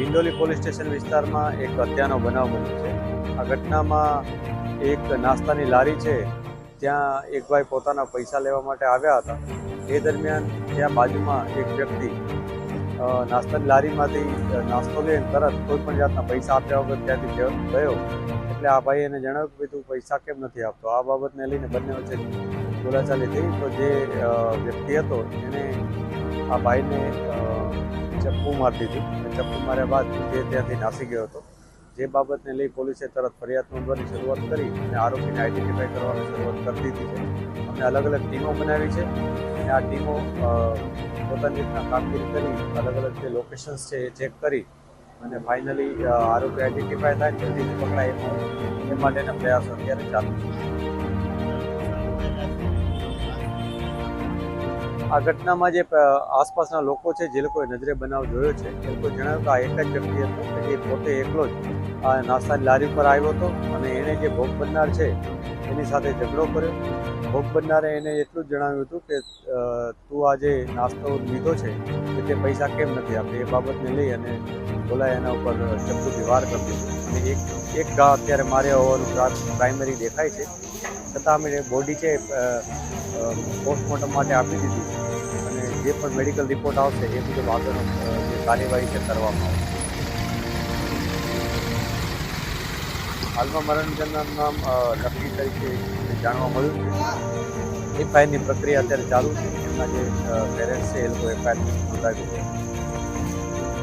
Dindoli police station વિસ્તારમાં એક હત્યાનો બનાવ બન્યો છે. આ ઘટનામાં એક નાસ્તાની લારી છે, ત્યાં એક ભાઈ પોતાના પૈસા લેવા માટે આવ્યા હતા. એ દરમિયાન ત્યાં બાજુમાં એક વ્યક્તિ નાસ્તાની લારીમાંથી નાસ્તો લઈને તરત કોઈ પણ જાતના પૈસા આપ્યા વગર ત્યાંથી ગયો- એટલે આ ભાઈએ એને જણાવ્યું કે તું પૈસા કેમ નથી આપતો? આ બાબતને લઈને બંને વચ્ચે બોલાચાલી થઈ તો જે વ્યક્તિ હતો, એને આ ભાઈને ચપ્પુ મારી દીધી ચપ્પુ માર્યા બાદ તે ત્યાંથી નાસી ગયો હતો, જે બાબતને લઈ પોલીસે તરત ફરિયાદ નોંધવાની શરૂઆત કરી અને આરોપીને આઈડેન્ટિફાઈ કરવાની શરૂઆત કરી દીધી છે. અમે અલગ અલગ ટીમો બનાવી છે અને આ ટીમો પોતાની રીતના કામગીરી કરી, અલગ અલગ જે લોકેશન્સ છે એ ચેક કરી અને ફાઇનલી આરોપી આઈડેન્ટિફાઈ થાય જલ્દીથી પકડાય એ માટેના પ્રયાસો અત્યારે ચાલુ છે. આ ઘટનામાં જે આસપાસના લોકો છે, જે લોકોએ નજરે બનાવ જોયો છે, એ લોકો જણાવ્યું કે આ એક જ વ્યક્તિ હતો જે પોતે એકલો જ આ નાસ્તાની લારી પર આવ્યો હતો અને એણે જે ભોગ બનનાર છે, એની સાથે ઝઘડો કર્યો. ભોગ બનનારે એને એટલું જ જણાવ્યું હતું કે તું આ જે નાસ્તો લીધો છે, કે તે પૈસા કેમ નથી આપે? એ બાબતને લઈ અને બોલાય એના ઉપર શબ્દોથી વાર કરી અને એક એક ઘા અત્યારે માર્યા હોવાનું પ્રાઇમરી દેખાય છે. છતાં અમે બોડી છે પોસ્ટમોર્ટમ માટે આપી દીધી છે. જે પણ મેડિકલ રિપોર્ટ આવશે, એ મુજબ આગળનો જે કાર્યવાહી છે, કરવામાં આવશે. હાલમાં મરણજનનું નામ લખી તરીકે જાણવા મળ્યું છે. એફઆઈઆરની પ્રક્રિયા અત્યારે ચાલુ છે. એમના જે પેરેન્ટ્સ છે, એ લોકો એફઆઈઆર નોંધાવી